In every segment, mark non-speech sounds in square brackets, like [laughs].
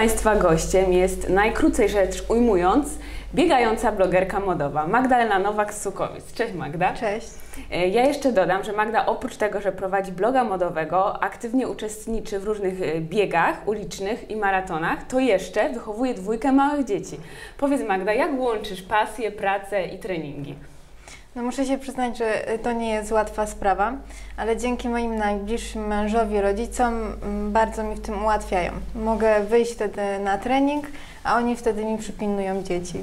Państwa gościem jest, najkrócej rzecz ujmując, biegająca blogerka modowa Magdalena Nowak z Sukowic. Cześć Magda. Cześć. E, Ja jeszcze dodam, że Magda oprócz tego, że prowadzi bloga modowego, aktywnie uczestniczy w różnych e, biegach ulicznych i maratonach, to jeszcze wychowuje dwójkę małych dzieci. Powiedz Magda, jak łączysz pasję, pracę i treningi? No muszę się przyznać, że y, to nie jest łatwa sprawa, ale dzięki moim najbliższym mężowi, rodzicom mm, bardzo mi w tym ułatwiają. Mogę wyjść wtedy na trening, a oni wtedy mi przypilnują dzieci.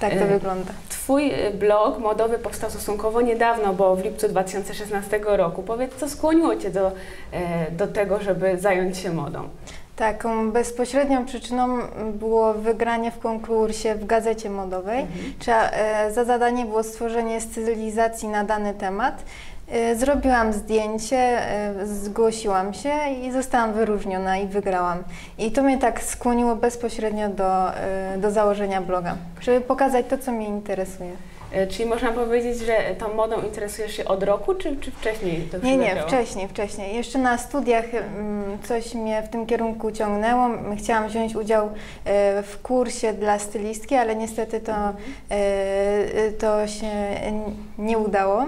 Tak to E, wygląda. Twój e, blog modowy powstał stosunkowo niedawno, bo w lipcu 2016 roku. Powiedz, co skłoniło Cię do, e, do tego, żeby zająć się modą? Taką bezpośrednią przyczyną było wygranie w konkursie w gazecie modowej. Trzeba, e, za zadanie było stworzenie stylizacji na dany temat. E, Zrobiłam zdjęcie, e, zgłosiłam się i zostałam wyróżniona i wygrałam. I to mnie tak skłoniło bezpośrednio do, do założenia bloga, żeby pokazać to, co mnie interesuje. E, Czyli można powiedzieć, że tą modą interesujesz się od roku, czy, czy wcześniej to Nie, nie, zaczęło? wcześniej, wcześniej. Jeszcze na studiach mm, coś mnie w tym kierunku ciągnęło. Chciałam wziąć udział e, w kursie dla stylistki, ale niestety to, e, to się nie udało.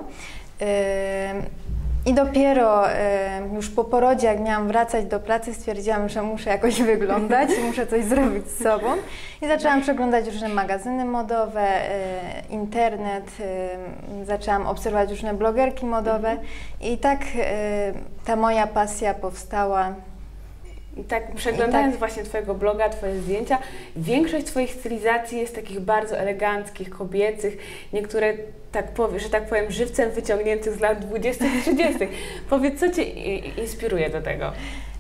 I dopiero e, już po porodzie, jak miałam wracać do pracy, stwierdziłam, że muszę jakoś [laughs] wyglądać, muszę coś zrobić z sobą. I zaczęłam przeglądać różne magazyny modowe, e, internet, e, zaczęłam obserwować różne blogerki modowe i tak e, ta moja pasja powstała. Tak przeglądając tak. właśnie Twojego bloga, Twoje zdjęcia, większość Twoich stylizacji jest takich bardzo eleganckich, kobiecych, niektóre, tak powie, że tak powiem, żywcem wyciągniętych z lat 20-30. Powiedz, co Cię inspiruje do tego,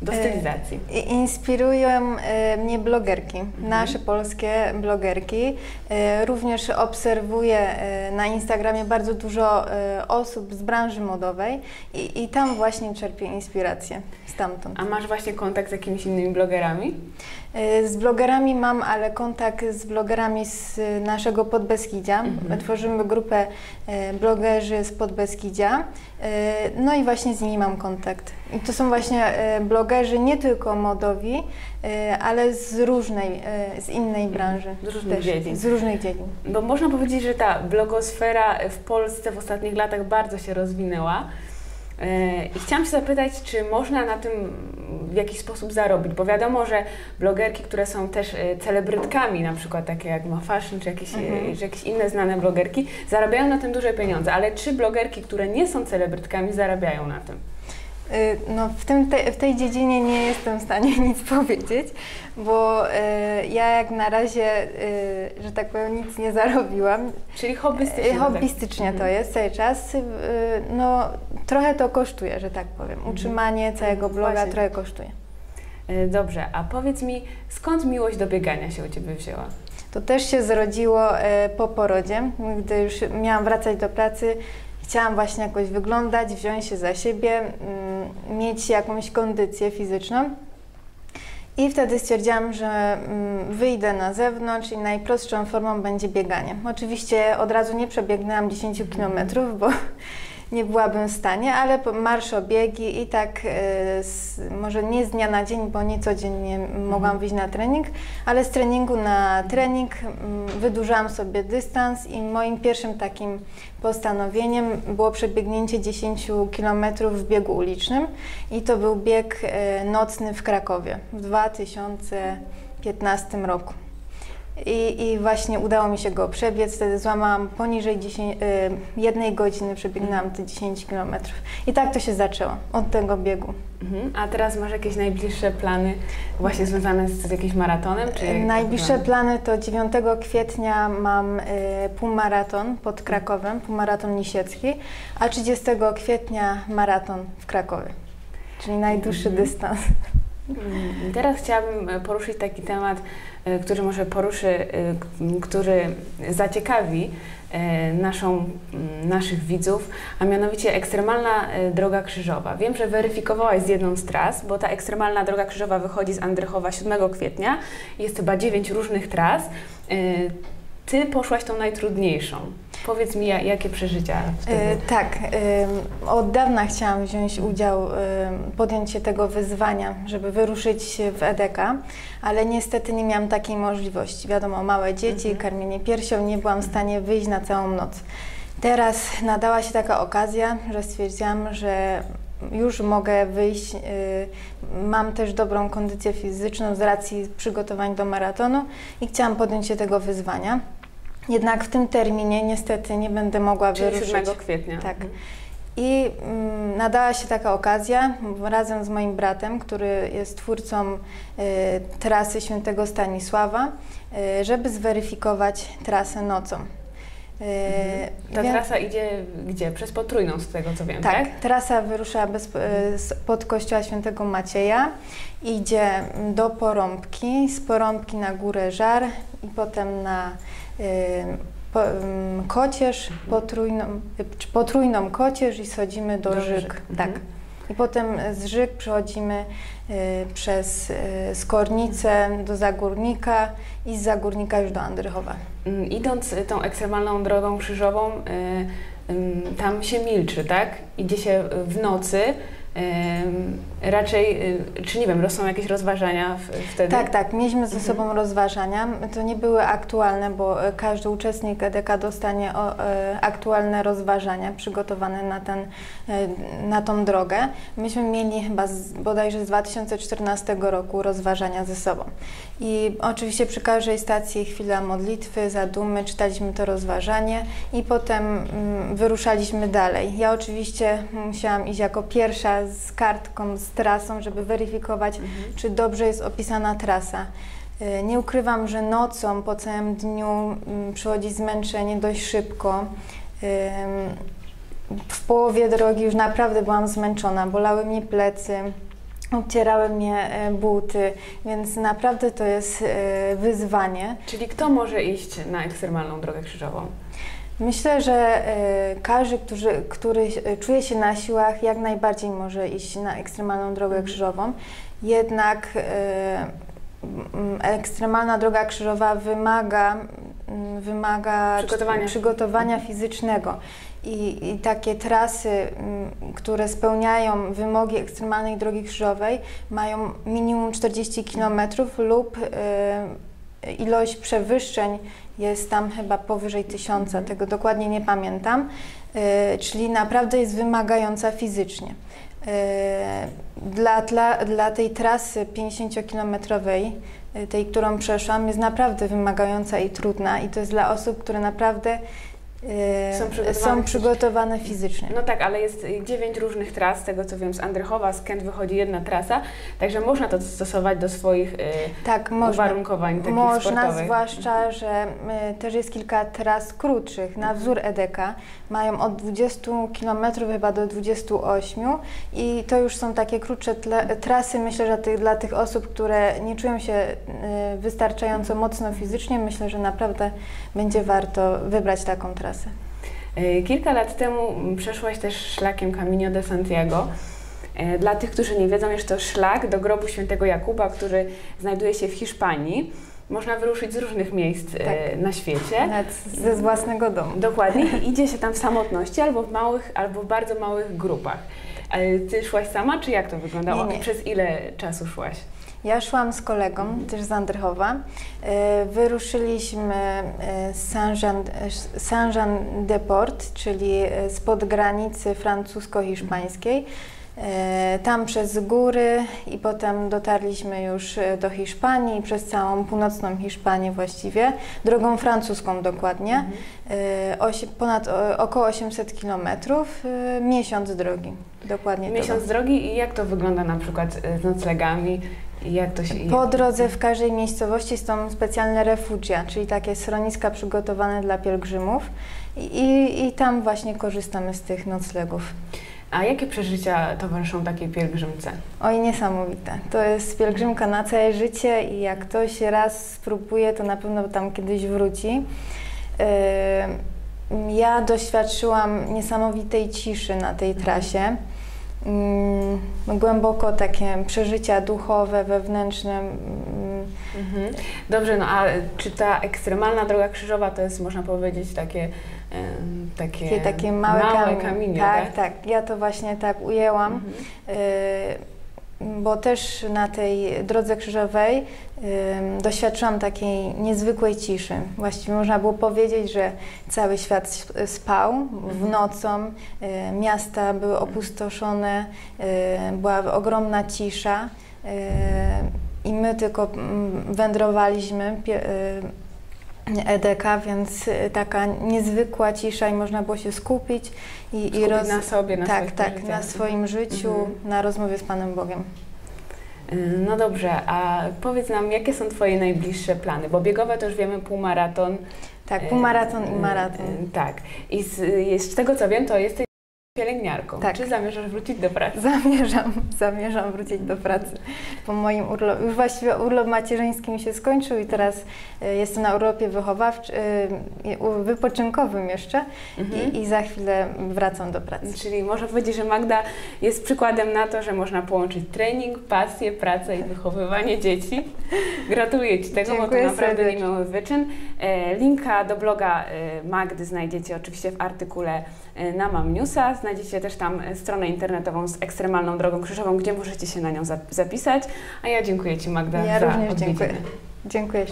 do E, stylizacji? Inspirują e, mnie blogerki, nasze polskie blogerki. E, Również obserwuję na Instagramie bardzo dużo osób z branży modowej i, i tam właśnie czerpię inspirację stamtąd. A masz właśnie kontakt z jakimiś innymi blogerami? Z blogerami mam, ale kontakt z blogerami z naszego Podbeskidzia. Mhm. Tworzymy grupę blogerzy z Podbeskidzia. No i właśnie z nimi mam kontakt. I to są właśnie e, blogerzy nie tylko modowi, e, ale z różnej, e, z innej branży. Z różnych dziedzin. Z różnych dziedzin. Bo można powiedzieć, że ta blogosfera w Polsce w ostatnich latach bardzo się rozwinęła. E, I chciałam się zapytać, czy można na tym w jakiś sposób zarobić, bo wiadomo, że blogerki, które są też celebrytkami, na przykład takie jak Ma Fashion, czy jakieś, Mhm. czy jakieś inne znane blogerki, zarabiają na tym duże pieniądze, ale czy blogerki, które nie są celebrytkami, zarabiają na tym? Y, No, w, tym te, w tej dziedzinie nie jestem w stanie [laughs] nic powiedzieć, bo y, ja jak na razie, y, że tak powiem, nic nie zarobiłam. Czyli hobbystycznie. Y, to tak- Hobbystycznie to Mhm. jest cały czas. Y, No, trochę to kosztuje, że tak powiem. Utrzymanie całego bloga Właśnie. trochę kosztuje. E, Dobrze, a powiedz mi, skąd miłość do biegania się u Ciebie wzięła? To też się zrodziło po porodzie, gdy już miałam wracać do pracy. Chciałam właśnie jakoś wyglądać, wziąć się za siebie, mm, mieć jakąś kondycję fizyczną. I wtedy stwierdziłam, że mm, wyjdę na zewnątrz i najprostszą formą będzie bieganie. Oczywiście od razu nie przebiegnęłam 10 kilometrów, bo nie byłabym w stanie, ale po- marszobiegi i tak e, z, może nie z dnia na dzień, bo nie codziennie mogłam wyjść na trening, ale z treningu na trening wydłużałam sobie dystans i moim pierwszym takim postanowieniem było przebiegnięcie 10 km w biegu ulicznym i to był bieg e, nocny w Krakowie w 2015 roku. I, I właśnie udało mi się go przebiec, wtedy złamałam poniżej 10, y, jednej godziny, przebiegnęłam te 10 km. I tak to się zaczęło, od tego biegu. Mhm. A teraz masz jakieś najbliższe plany właśnie związane z, z jakimś maratonem? Jak- Najbliższe plany to 9 kwietnia mam y, półmaraton pod Krakowem, półmaraton Lisiecki, a 30 kwietnia maraton w Krakowie, czyli najdłuższy Mhm. dystans. Mm, Teraz chciałabym e, poruszyć taki temat, e, który może poruszy, e, który zaciekawi naszą, m, naszych widzów, a mianowicie ekstremalna droga krzyżowa. Wiem, że weryfikowałaś z jedną z tras, bo ta ekstremalna droga krzyżowa wychodzi z Andrychowa 7 kwietnia. Jest chyba dziewięć różnych tras. Ty poszłaś tą najtrudniejszą. Powiedz mi, jakie przeżycia wtedy? E, tak, e, od dawna chciałam wziąć udział, e, podjąć się tego wyzwania, żeby wyruszyć w EDK, ale niestety nie miałam takiej możliwości. Wiadomo, małe dzieci, mhm. karmienie piersią, nie byłam w stanie wyjść na całą noc. Teraz nadała się taka okazja, że stwierdziłam, że już mogę wyjść. Y, mam też dobrą kondycję fizyczną z racji przygotowań do maratonu i chciałam podjąć się tego wyzwania. Jednak w tym terminie niestety nie będę mogła Czyli wyruszyć. 7 kwietnia. Tak. Mhm. I mm, nadała się taka okazja razem z moim bratem, który jest twórcą y, trasy Świętego Stanisława, y, żeby zweryfikować trasę nocą. Mhm. Ta Wie... trasa idzie gdzie? Przez Potrójną, z tego co wiem, tak? Tak, trasa wyrusza bez, pod kościoła świętego Macieja, idzie do Porąbki, z Porąbki na Górę Żar i potem na y, po, y, Kocierz, mhm. potrójną, potrójną Kocierz i schodzimy do, do Żyk. Żyk. Tak. Mhm. I potem z Żyk przechodzimy y, przez y, Skornicę do Zagórnika i z Zagórnika już do Andrychowa. Mm, idąc tą ekstremalną drogą krzyżową, y, tam się milczy, tak? Idzie się w nocy, raczej, y, czy nie wiem, są jakieś rozważania wtedy? Tak, tak, mieliśmy ze mhm. sobą rozważania. To nie były aktualne, bo e, każdy uczestnik EDK dostanie e, aktualne rozważania przygotowane na, ten, e, na tą drogę. Myśmy mieli chyba z, bodajże z 2014 roku rozważania ze sobą. I oczywiście przy każdej stacji chwila modlitwy, zadumy, czytaliśmy to rozważanie i potem mm, wyruszaliśmy dalej. Ja oczywiście musiałam iść jako pierwsza z kartką, z trasą, żeby weryfikować, mhm. czy dobrze jest opisana trasa. Y, nie ukrywam, że nocą po całym dniu mm, przychodzi zmęczenie dość szybko. W połowie drogi już naprawdę byłam zmęczona, bolały mnie plecy, obcierały mnie e, buty, więc naprawdę to jest wyzwanie. Czyli kto może iść na ekstremalną drogę krzyżową? Myślę, że e, każdy, który, który czuje się na siłach, jak najbardziej może iść na ekstremalną drogę mhm. krzyżową. Jednak ekstremalna droga krzyżowa wymaga, wymaga przygotowania, przygotowania fizycznego. I, I, takie trasy, które spełniają wymogi ekstremalnej drogi krzyżowej, mają minimum 40 km lub ilość przewyższeń jest tam chyba powyżej tysiąca, tego dokładnie nie pamiętam, y, czyli naprawdę jest wymagająca fizycznie. Y, dla, dla, dla tej trasy 50-kilometrowej, y, tej, którą przeszłam, jest naprawdę wymagająca i trudna i to jest dla osób, które naprawdę są yy, przygotowane, są przygotowane fizycznie. No tak, ale jest dziewięć różnych tras, z tego co wiem, z Andrychowa, z Kent wychodzi jedna trasa, także można to stosować do swoich yy, tak, uwarunkowań takich można, sportowych. zwłaszcza, że y, też jest kilka tras krótszych na wzór EDK. Mają od 20 km chyba do 28 i to już są takie krótsze trasy, myślę, że dla tych osób, które nie czują się wystarczająco mocno fizycznie, myślę, że naprawdę będzie warto wybrać taką trasę trasę? E, kilka lat temu przeszłaś też szlakiem Camino de Santiago. E, dla tych, którzy nie wiedzą, jest to szlak do grobu świętego Jakuba, który znajduje się w Hiszpanii. Można wyruszyć z różnych miejsc e, tak. na świecie. Nawet ze własnego domu. Dokładnie. [laughs] Idzie się tam w samotności albo w małych, albo w bardzo małych grupach. Ty szłaś sama, czy jak to wyglądało? Nie, nie. Przez ile czasu szłaś? Ja szłam z kolegą, też z Andrychowa. E, wyruszyliśmy e, z Saint-Jean-de-Port, czyli e, spod granicy francusko-hiszpańskiej. Tam przez góry i potem dotarliśmy już do Hiszpanii, przez całą północną Hiszpanię właściwie, drogą francuską dokładnie, mhm. ponad około 800 kilometrów, miesiąc drogi, dokładnie. Miesiąc drogi i jak to wygląda na przykład z noclegami? Jak to się... Po drodze w każdej miejscowości są specjalne refugia, czyli takie schroniska przygotowane dla pielgrzymów i, i tam właśnie korzystamy z tych noclegów. A jakie przeżycia towarzyszą takiej pielgrzymce? Oj, niesamowite. To jest pielgrzymka na całe życie i jak ktoś raz spróbuje, to na pewno tam kiedyś wróci. Ja doświadczyłam niesamowitej ciszy na tej trasie. Mm, głęboko takie przeżycia duchowe, wewnętrzne. Mm. Mhm. Dobrze, no a czy ta ekstremalna droga krzyżowa to jest, można powiedzieć, takie takie, Takie, takie małe, małe kamienie. kamienie. tak, tak. Ja to właśnie tak ujęłam. Mhm. Y, bo też na tej drodze krzyżowej y, doświadczyłam takiej niezwykłej ciszy. Właściwie można było powiedzieć, że cały świat sp- spał w Mhm. nocą, y, miasta były opustoszone, y, była ogromna cisza y, i my tylko mm, wędrowaliśmy. EDK, więc y, taka niezwykła cisza i można było się skupić i, i Skupić roz... na sobie, na tak, tak, priorytetach. na swoim życiu, Mhm. na rozmowie z Panem Bogiem. Y, No dobrze, a powiedz nam, jakie są Twoje najbliższe plany? Bo biegowe to już wiemy półmaraton. Tak, y, półmaraton i maraton. Tak. I z, z tego co wiem, to jesteś pielęgniarką. Tak. Czy zamierzasz wrócić do pracy? Zamierzam, [laughs] zamierzam wrócić do pracy po moim urlopie. Już właściwie urlop macierzyński mi się skończył i teraz y, jestem na urlopie wychowawczym, wypoczynkowym jeszcze Mhm. i, i za chwilę wracam do pracy. Czyli można powiedzieć, że Magda jest przykładem na to, że można połączyć trening, pasję, pracę i wychowywanie dzieci. Gratuluję Ci tego, bo to Dziękuję naprawdę serdecznie. niemiły wyczyn. E, Linka do bloga e, Magdy znajdziecie oczywiście w artykule e, na Mam Newsa. Znajdziecie też tam e, stronę internetową z ekstremalną drogą krzyżową, gdzie możecie się na nią zap- zapisać. A ja dziękuję Ci Magda Ja za również odwiedziny. dziękuję. Dziękuję.